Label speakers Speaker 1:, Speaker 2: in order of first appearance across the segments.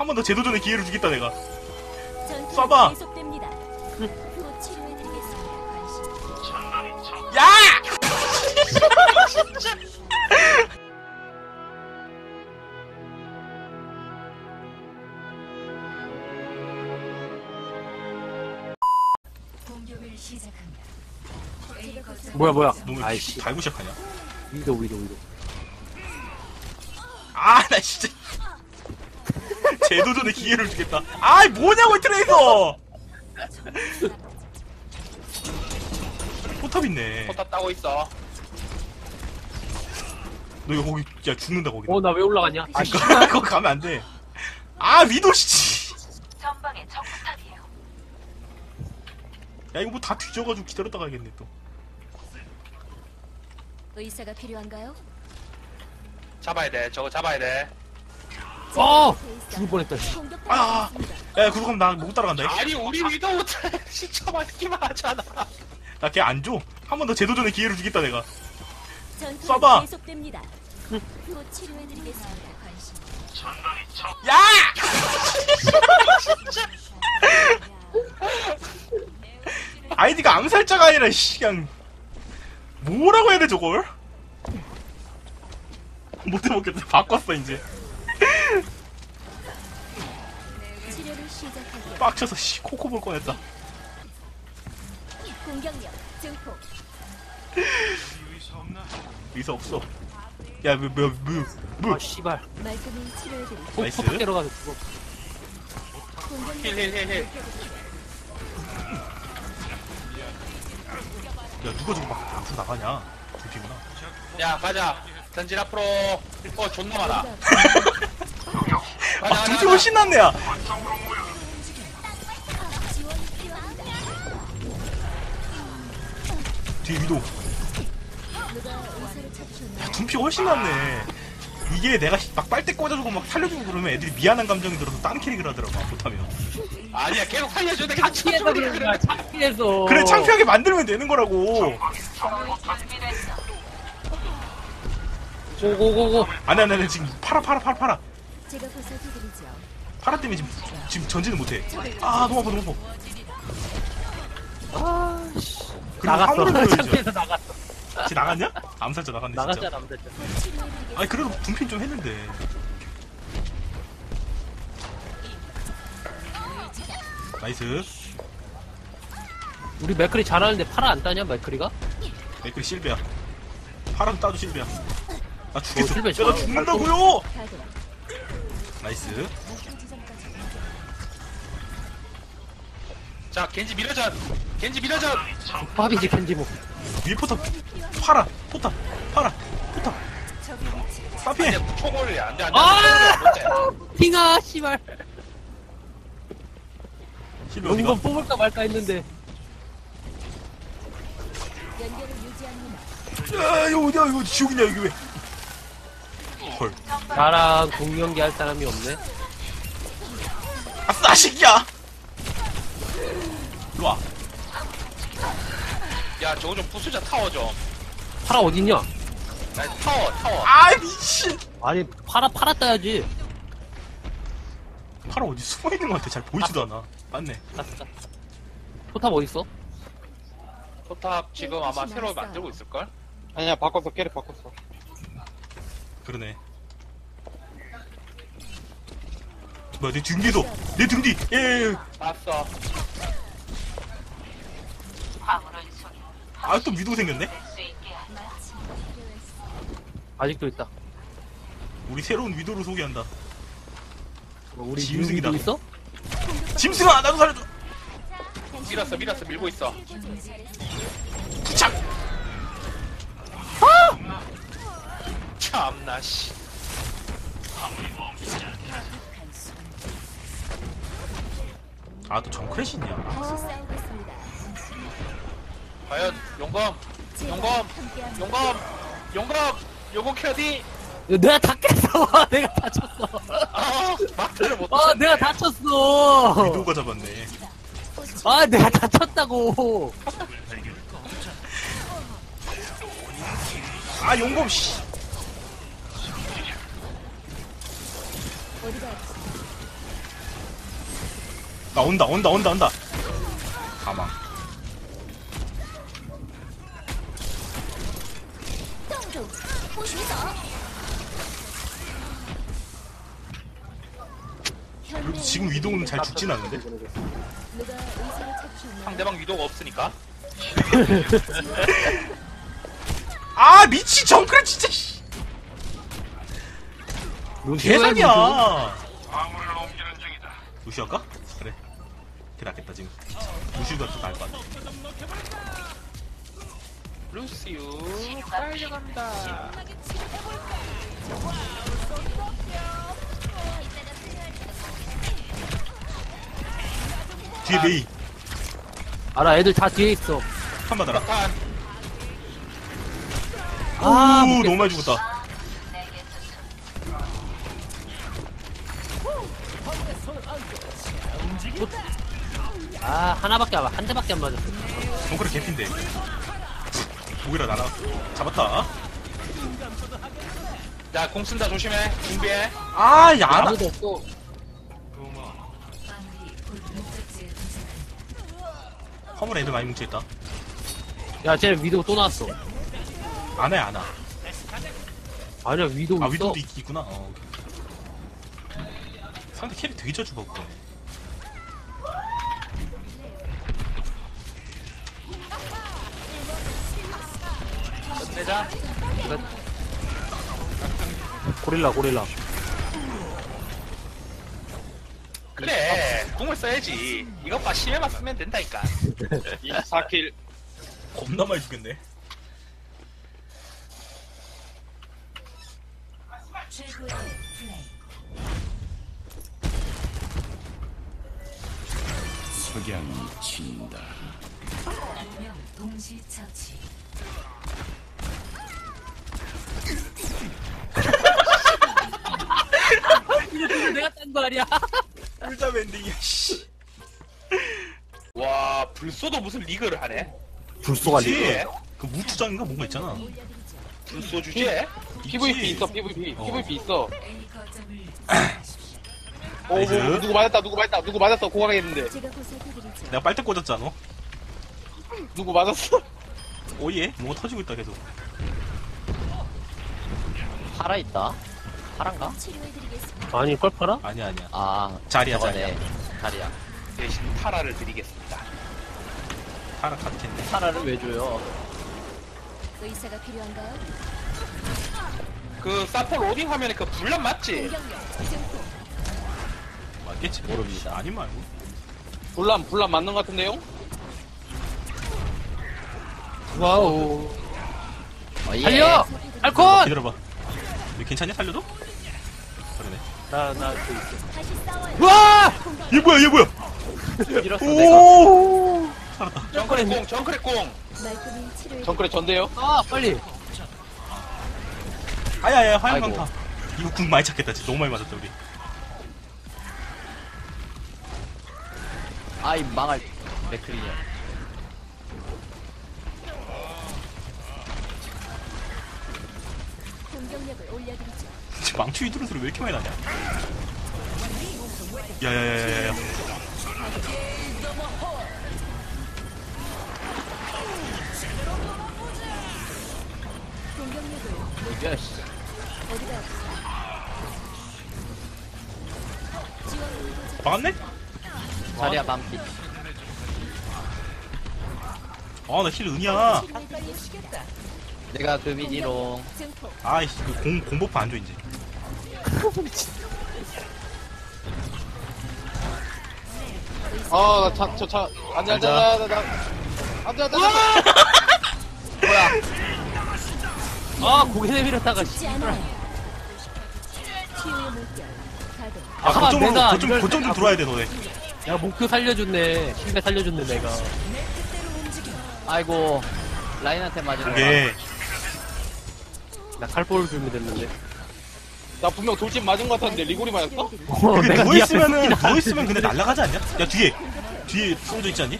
Speaker 1: 한 번 더 재도전의 기회를 주겠다 내가. 쏴봐. 야!
Speaker 2: 뭐야 뭐야?
Speaker 1: 너무
Speaker 2: 아이씨.
Speaker 1: 달고 시작하냐?
Speaker 2: 위도 위도 위도.
Speaker 1: 아 나 진짜 재도전의 기회를 주겠다 아이 뭐냐고 이 트레이서 포탑 있네
Speaker 3: 포탑 따고 있어.
Speaker 1: 너 이거 거기 야 죽는다 거기
Speaker 2: 어 나 왜 올라갔냐 아 씨.
Speaker 1: 거기 가면 안 돼 아 위도 씨
Speaker 4: 전방에 적부탑이에요.
Speaker 1: 야 이거 뭐 다 뒤져가지고 기다렸다 가야겠네 또
Speaker 4: 의사가 필요한가요?
Speaker 3: 잡아야 돼. 저거 잡아야 돼.
Speaker 2: 어 죽을 뻔했다 씨.
Speaker 4: 공격
Speaker 1: 아.
Speaker 4: 당했습니다.
Speaker 1: 야 그거 그럼 나못 따라간다
Speaker 3: 아니 우리 위도우 시청만 듣기만 하잖아.
Speaker 1: 나 걔 안 줘 한 번 더 재도전의 기회를 주겠다 내가 쏴봐.
Speaker 4: 계속됩니다. 곧 치료해드리겠습니다. 관심.
Speaker 1: 야! 아이디가 암살자가 아니라 씨 그냥 뭐라고 해야 돼 저걸? 못 해먹겠다 바꿨어 이제 빡쳐서 씨 코코볼 꺼냈다
Speaker 4: 공격력 증폭.
Speaker 1: 의사 없어 야 뭐 뭐 뭐 뭐
Speaker 2: 아 씨발
Speaker 4: 말끔히 치료해드리고
Speaker 2: 포-
Speaker 1: 나이스.
Speaker 2: 포탑 때려가서 죽어
Speaker 3: 힐, 힐, 힐, 힐.
Speaker 1: 야 누가 저거 막 앞으로 나가냐 둘이구나
Speaker 3: 야 가자. 전진 앞으로. 어 존나 많아.
Speaker 1: 아
Speaker 3: 가자,
Speaker 1: 둘이
Speaker 3: 가자,
Speaker 1: 훨씬 낫네 야 뒤에 위도
Speaker 4: 찾으셨나요?
Speaker 1: 둠피가 훨씬 낫네 이게 내가 막 빨대 꽂아주고 막 살려주고 그러면 애들이 미안한 감정이 들어서 다른 캐릭을 하더라고 못하면
Speaker 3: 아니야 계속 살려줘. 내가
Speaker 2: 창피해서
Speaker 3: 쳐줘.
Speaker 2: 그런 거야 창피해서
Speaker 1: 그래 창피하게 만들면 되는 거라고
Speaker 2: 고고고고
Speaker 1: 안돼 안돼 안돼 지금 팔아 팔아 팔아 팔아
Speaker 4: 제가 보살펴드리죠.
Speaker 1: 팔아 때문에 지금 지금 전진을 못해 아 너무 아파 너무 아파
Speaker 2: 아씨
Speaker 1: 그리고
Speaker 2: 나갔어
Speaker 1: 화물을 보여줘야죠.
Speaker 2: 창피해서 나갔어
Speaker 1: 쟤 나갔냐? 암살자 나갔네
Speaker 2: 나갔잖아
Speaker 1: 진짜
Speaker 2: 남자자
Speaker 4: 치료해드리겠습니다.
Speaker 1: 아니 그래도 분핀 좀 했는데 나이스
Speaker 2: 우리 맥클이 잘하는데 팔아 안 따냐 맥클이가?
Speaker 1: 맥클 실베야 파랑 따도 실베야 나 죽겠어
Speaker 2: 어, 실베
Speaker 1: 내가
Speaker 2: 잘-
Speaker 1: 죽는다고요. 나이스
Speaker 3: 자 겐지 밀어전. 겐지 밀어전.
Speaker 2: 밥이지 켄지모
Speaker 1: 위에 포탑 파라 포탑 파라 포탑 사피해
Speaker 3: 아니야 초골이야. 안돼 안돼.
Speaker 2: 아! 핑아 씨발
Speaker 1: 어디가
Speaker 2: 용건 뽑을까 말까 했는데
Speaker 4: 연결을 유지합니다.
Speaker 1: 야 이거 어디야 이거 지옥이냐 여기 왜 헐.
Speaker 2: 나랑 공연기 할 사람이 없네
Speaker 1: 아싸 새끼야 일로와
Speaker 3: 야 저거 좀 부수자 타워 좀.
Speaker 2: 팔아 어딨냐?
Speaker 3: 나 타워 타워.
Speaker 1: 아 미친.
Speaker 2: 아니 팔아 팔아 따야지.
Speaker 1: 파라 어디 숨어있는 것 같아. 잘 보이지도 않아. 맞네.
Speaker 2: 포탑 어딨어?
Speaker 3: 포탑 지금 아마 새로 만들고 있을 걸.
Speaker 5: 아니야 바꿨어. 캐릭 바꿨어.
Speaker 1: 그러네. 뭐야 내 등뒤도. 내 등뒤. 예 예 예.
Speaker 3: 봤어.
Speaker 1: 아또 위도 생겼네
Speaker 2: 아직도 있다
Speaker 1: 우리 새로운 위도를 소개한다
Speaker 2: 뭐 우리
Speaker 1: 짐승이다.
Speaker 2: 있어?
Speaker 1: 짐승아 나도 살려줘
Speaker 3: 밀었어 밀었어 밀고 있어.
Speaker 1: 부착
Speaker 3: 참나 씨.
Speaker 1: 아또 정크래시 있냐
Speaker 4: 다시 싸우겠습니다.
Speaker 3: 과연 용검 용검! 용검 용검 용검 캐디.
Speaker 2: 야, 내가 다 깼어 내가 다쳤어
Speaker 3: 아 못.
Speaker 2: 아 내가 다쳤어
Speaker 1: 위도가 잡았네
Speaker 2: 아 내가 다쳤다고
Speaker 1: 아 용검 씨? 아 온다 온다 온다 온다 가망
Speaker 4: 动手不许走。
Speaker 1: 그래도 지금 위동은 잘 죽진 않는데
Speaker 4: 누가 의사를 찾으셨나요?
Speaker 3: 상대방 위도가 없으니까.
Speaker 1: 아 미치 정크레 진짜 씨. 개사기야 루시 할까? 그래 그게 낫겠다 지금 루시가 더 나을 것 같아
Speaker 3: 루시우 빨려갑니다.
Speaker 1: 뒤에 메이.
Speaker 2: 알아 애들 다 뒤에 있어.
Speaker 1: 한 받아라
Speaker 3: 탄.
Speaker 2: 아오못
Speaker 1: 너무 많이 죽었다.
Speaker 2: 아 하나밖에 안, 한 대밖에 안 맞았어.
Speaker 1: 정크레 개핀데 오히려 날아 잡았다.
Speaker 3: 자, 공 쓴다. 조심해. 준비해.
Speaker 1: 아 야나
Speaker 2: 아무도 없고.
Speaker 1: 화물 애들 많이 뭉쳐있다.
Speaker 2: 야쟤 위도 또 나왔어.
Speaker 1: 안해 안아
Speaker 2: 아니야 위도
Speaker 1: 아
Speaker 2: 있어?
Speaker 1: 위도도 있, 있구나. 어, 오케이. 상대 캐릭 되게 바꿔
Speaker 3: 내자.
Speaker 2: 고릴라 고릴라
Speaker 3: 그래. 공을 써야지. 이것 봐 심해만 쓰면 된다니까.
Speaker 5: 24킬.
Speaker 1: 겁나 많이 죽겠네
Speaker 2: 이거 내가 딴 거 아니야
Speaker 1: 꿀잠 엔딩이야 씨
Speaker 3: 와, 불쏘도 무슨 리그를 하네.
Speaker 2: 불쏘가
Speaker 1: 그치? 그 무투장인가 뭔가 있잖아
Speaker 3: 불쏘 주제.
Speaker 5: PVP 있어, PVP.
Speaker 1: 어.
Speaker 5: PVP 있어. 오,
Speaker 1: 나이스.
Speaker 5: 뭐, 누구 맞았다, 누구 맞았다, 누구 맞았어,
Speaker 4: 보살펴드리죠.
Speaker 1: 내가 빨대 꽂았잖아
Speaker 5: 누구 맞았어?
Speaker 1: 오예 뭐가 터지고 있다 계속
Speaker 6: 살아있다? 파란가?
Speaker 2: 아니 걸 팔아?
Speaker 1: 아니야 아니야
Speaker 6: 아,
Speaker 1: 자리야
Speaker 6: 저거네.
Speaker 1: 자리야
Speaker 6: 자리야.
Speaker 3: 대신 타라를 드리겠습니다.
Speaker 1: 하나 같겠네
Speaker 6: 파라를 왜 줘요?
Speaker 4: 의사가 필요한가요?
Speaker 3: 그 사포 로딩 화면에 그 불난 맞지?
Speaker 4: 공격력 증폭.
Speaker 1: 맞겠지 모릅니다 아니 말고
Speaker 5: 불남, 불남 맞는 것 같은데요?
Speaker 2: 와우
Speaker 6: 어, 예.
Speaker 2: 달려! 알콘!
Speaker 1: 기다려봐 이거 괜찮냐 살려줘?
Speaker 2: 나나
Speaker 4: 다시 싸워요.
Speaker 2: 우와!
Speaker 1: 얘 뭐야 얘 뭐야
Speaker 6: 밀었어, 내가.
Speaker 1: 오
Speaker 3: 정크레 공, 정크레 공.
Speaker 4: 말끔히 치료해.
Speaker 5: 정글에 전데요?
Speaker 2: 아 빨리
Speaker 1: 아야야 화염
Speaker 6: 아이고.
Speaker 1: 강타 이거 궁 많이 찾겠다 진짜 너무 많이 맞았다 우리
Speaker 6: 아이, 망할. 맥클리냐.
Speaker 4: 공격력을 올려드리죠.
Speaker 1: 지금 망치 휘두른 소리 왜 이렇게 많이 나냐 야야야야야
Speaker 6: 야, 씨.
Speaker 1: 막았네?
Speaker 6: 자리야, 반피.
Speaker 1: 아 나힐 은이야.
Speaker 6: 내가 그 금이지롱.
Speaker 4: 증폭.
Speaker 1: 아이씨 그 공, 공버프 안줘 이제
Speaker 5: 아, 나 차, 저 차, 안 돼, 안 돼,
Speaker 1: 앉아.
Speaker 5: 안 돼, 안 돼. 안 돼, 안 돼, 돼.
Speaker 2: 아 고개 내밀었다가
Speaker 4: 않아요. 치유의 물결. 가동.
Speaker 1: 아
Speaker 2: 아,
Speaker 1: 거점으로
Speaker 2: 내가
Speaker 1: 거점,
Speaker 2: 이걸
Speaker 1: 거점 좀 들어와야 돼 너네
Speaker 2: 야 목표 살려줬네 신배 살려줬네 내가
Speaker 6: 아이고. 라인한테 맞으러.
Speaker 1: 그게
Speaker 2: 나 칼볼 주면 됐는데
Speaker 5: 나 분명 돌진 맞은 것 같았는데, 리골이 맞았어?
Speaker 2: 어,
Speaker 1: 그게
Speaker 2: 내가 네
Speaker 1: 누워있으면은
Speaker 2: 앞에 쏘긴
Speaker 1: 누워 있으면 근데 날아가지 않냐? 야 뒤에 뒤에 쏘져 있지 않니?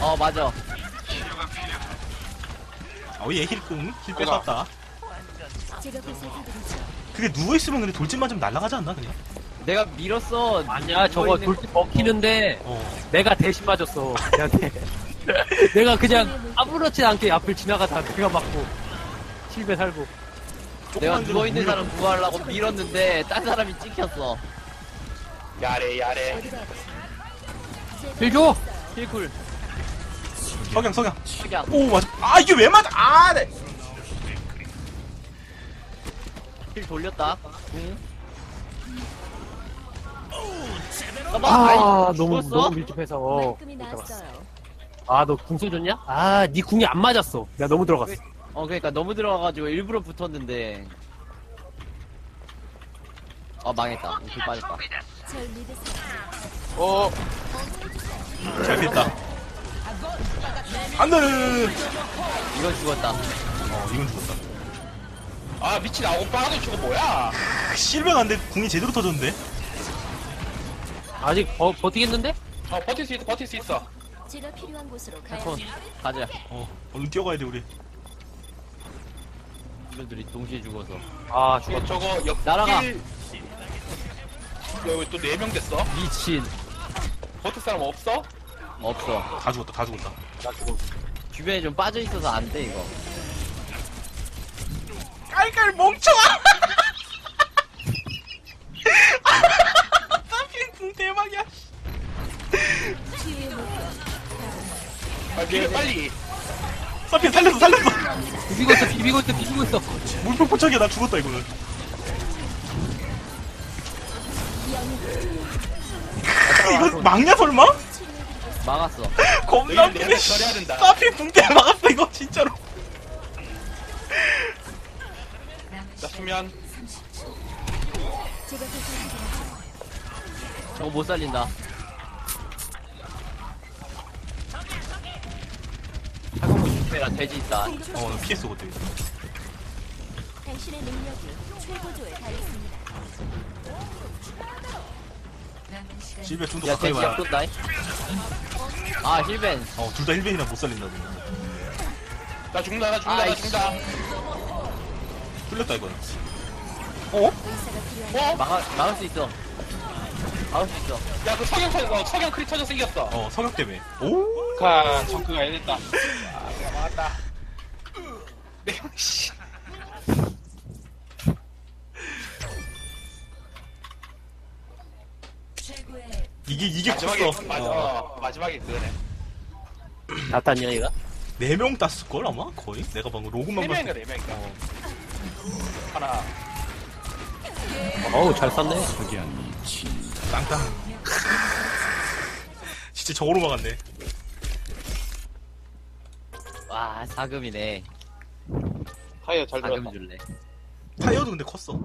Speaker 6: 어, 맞아.
Speaker 1: 어얘 힐끔 힐 뺏었다
Speaker 4: 제가 보살펴드리죠.
Speaker 1: 그게 누워 있으면 근데 돌진 맞으면 날아가지 않나 그냥?
Speaker 6: 내가 밀었어.
Speaker 2: 아니야 저거 돌진 먹히는데
Speaker 1: 어.
Speaker 2: 내가 대신 맞았어 걔한테 내가 그냥 아무렇지 않게 앞을 지나가다 내가 맞고 실베 살고
Speaker 6: 내가 누워있는 사람 구하려고 밀었는데, 딴 사람이 찍혔어.
Speaker 3: 야래 야래
Speaker 4: 어디가 아프세요?
Speaker 2: 힐 줘!
Speaker 6: 힐쿨.
Speaker 1: 석양 석양.
Speaker 6: 그냥.
Speaker 1: 오 맞아. 아 이게 왜 맞아? 아 네.
Speaker 6: 힐 돌렸다. 응.
Speaker 2: 아
Speaker 6: 아이,
Speaker 2: 너무
Speaker 6: 죽었어?
Speaker 2: 너무 밀집해서 어.
Speaker 4: 나왔어요.
Speaker 2: 아너 궁 쏘줬냐? 아 네 궁이 안 맞았어 내가 너무 들어갔어
Speaker 6: 어, 그러니까 너무 들어가가지고 일부러 붙었는데. 어, 망했다. 힐 빠졌다.
Speaker 4: 절 믿으세요.
Speaker 5: 어,
Speaker 1: 잘 됐다. 안 돼.
Speaker 6: 이건 죽었다.
Speaker 1: 어 이건 죽었다.
Speaker 3: 아 미친 아 오빠도 저거 뭐야
Speaker 1: 실명 안 돼 궁이 제대로 터졌는데.
Speaker 2: 아직 버, 버티겠는데?
Speaker 3: 어 버틸 수 있어 버틸 수 있어
Speaker 4: 제가 필요한 곳으로 가야
Speaker 6: 손.
Speaker 4: 합니다.
Speaker 6: 가자.
Speaker 1: 어 얼른 뛰어가야 돼 우리.
Speaker 6: 이분들이 동시에 죽어서.
Speaker 2: 아 죽었다
Speaker 3: 저거 옆
Speaker 6: 날아가.
Speaker 3: 여기 또 4명 됐어
Speaker 6: 미친.
Speaker 3: 버틸 사람 없어?
Speaker 6: 없어.
Speaker 1: 다 죽었다 다 죽었다.
Speaker 2: 나 죽어
Speaker 6: 주변에 좀 빠져 있어서 안 돼, 이거.
Speaker 1: 깔깔 멍청아. 사피엔 궁 대박이야.
Speaker 3: 아 비벼 빨리
Speaker 1: 사피엔 살렸어 살렸어.
Speaker 2: 비비고 있어 비비고 있어 비비고 있어
Speaker 1: 물폭 포착이야 나 죽었다 이거는. 이거 막냐 설마?
Speaker 6: 막았어.
Speaker 1: 겁나
Speaker 3: 내가 된다.
Speaker 1: 사피엔 궁대 막았어 이거 진짜로.
Speaker 3: 자 수면.
Speaker 6: 저거 못 살린다. 하고 싶으라 돼지 있다.
Speaker 1: 어나 피했어 그때.
Speaker 4: 당신의 능력이 최고조에 달했습니다.
Speaker 1: 실베 좀더
Speaker 6: 야,
Speaker 1: 가까이.
Speaker 6: 약돈다. 아, 힐벤.
Speaker 1: 어 둘 다 1벤이나 못 살린다 지금.
Speaker 3: 나 죽는다 나 죽는다 나
Speaker 6: 아이씨.
Speaker 3: 죽는다
Speaker 1: 뚫렸다 이거는.
Speaker 4: 의사가 필요한
Speaker 3: 어?
Speaker 6: 막아, 막을 수 있어. 막을 수 있어.
Speaker 3: 야그 석영 터졌어 어, 석영 크리 터져서 이겼어
Speaker 1: 어 성역 때문에. 오.
Speaker 5: 가, 정크가 해냈다.
Speaker 3: 아 내가 막았다 네 씨.
Speaker 1: 이게 이게
Speaker 3: 마지막에
Speaker 1: 컸어.
Speaker 3: 맞아 어, 마지막에 그거네
Speaker 2: 다 땄냐 얘가?
Speaker 1: 네명 땄을 걸 아마 거의. 내가 방금 로그만
Speaker 3: 4명인가
Speaker 1: 봤을 때.
Speaker 3: 4명인가 하나
Speaker 2: 어우 잘 쐈네
Speaker 1: 땅땅. 진짜 저거로 막았네.
Speaker 6: 와, 사금이네.
Speaker 5: 타이어 잘
Speaker 6: 사금
Speaker 5: 들었다.
Speaker 6: 줄래.
Speaker 1: 타이어도 근데 컸어.